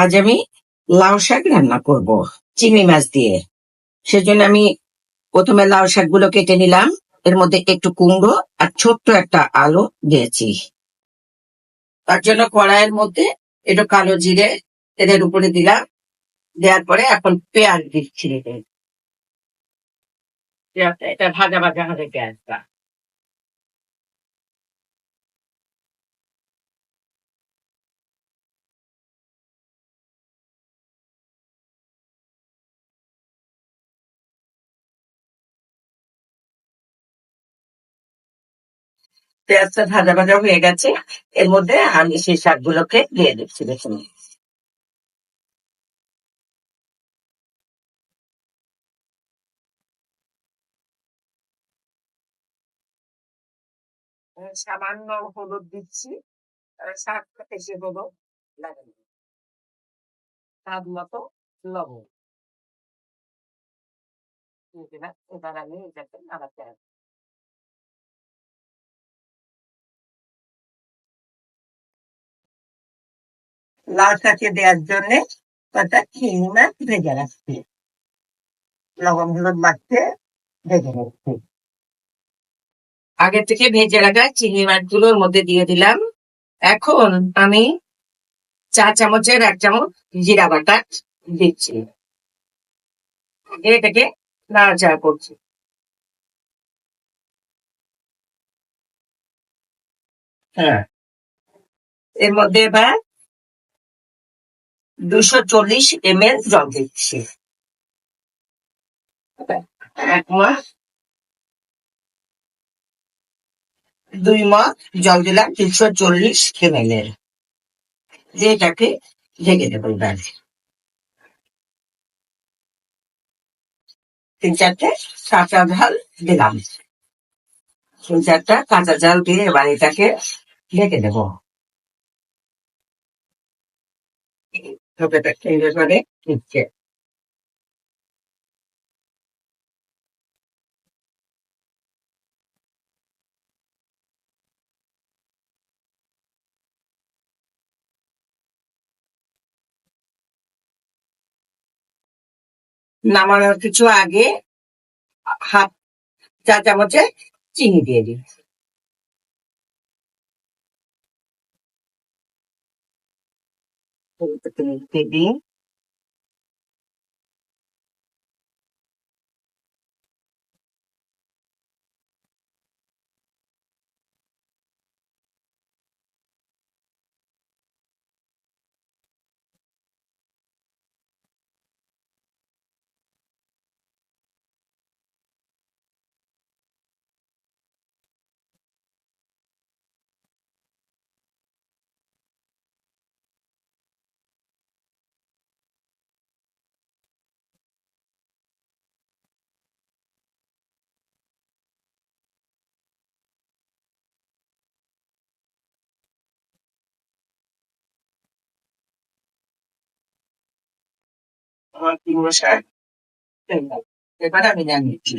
আজ আমি লাউ শাক রান্না করব, চিংড়ি মাছ দিয়ে। সেজন্য আমি প্রথমে লাউ শাকগুলো কেটে নিলাম। এর মধ্যে একটু কুমড়ো আর ছোট্ট একটা আলু দিয়েছি। তার জন্য কড়াইয়ের মধ্যে একটু কালো জিরে তেলের উপরে দিলাম। দেওয়ার পরে এখন পেঁয়াজ দিচ্ছি। এটা ভাজা ভাজা হবে পেঁয়াজটা। পেঁয়াজটা ভাজা ভাজা হয়ে গেছে। এর মধ্যে আমি সেই শাকগুলোকে দিয়ে দিচ্ছি দেখুন সামান্য হলুদ দিচ্ছি। শাকটা এসে হলুদ লাগে না। স্বাদ মতো লবণ। এবার আমি এটাকে নাড়াতে হবে। লাল শাকে দেওয়ার জন্য কটা চিংড়ি মাছ ভেজে রাখছি। লবণ হলুদ মাখতে ভেজে রাখছি আগে থেকে ভেজে রাখা চিংড়ি মাছগুলোর মধ্যে দিয়ে দিলাম। এখন আমি চা চামচের এক চামচ জিরা বাটা দিচ্ছি। দিয়ে এটাকে নাড়াচাড়া করছি। হ্যাঁ। এর মধ্যে এবার দুশো চল্লিশ এম এল জল দিচ্ছি। এক মাস দুই মাস জল দিলাম তিনশো চল্লিশ এম এল এর। এটাকে ঢেকে দেবো এবার। তিন চারটে কাঁচা ঝাল দিলাম। তিন চারটা কাঁচা ঝাল দিয়ে এবার এটাকে ঢেকে দেবো। ঢোকেটা সুন্দর করে দিচ্ছে। নামানোর কিছু আগে হাফ চা চামচে চিনি দিয়ে দিই দিয়ে দিই আমার তিন বছর এবার আমি জানিয়েছি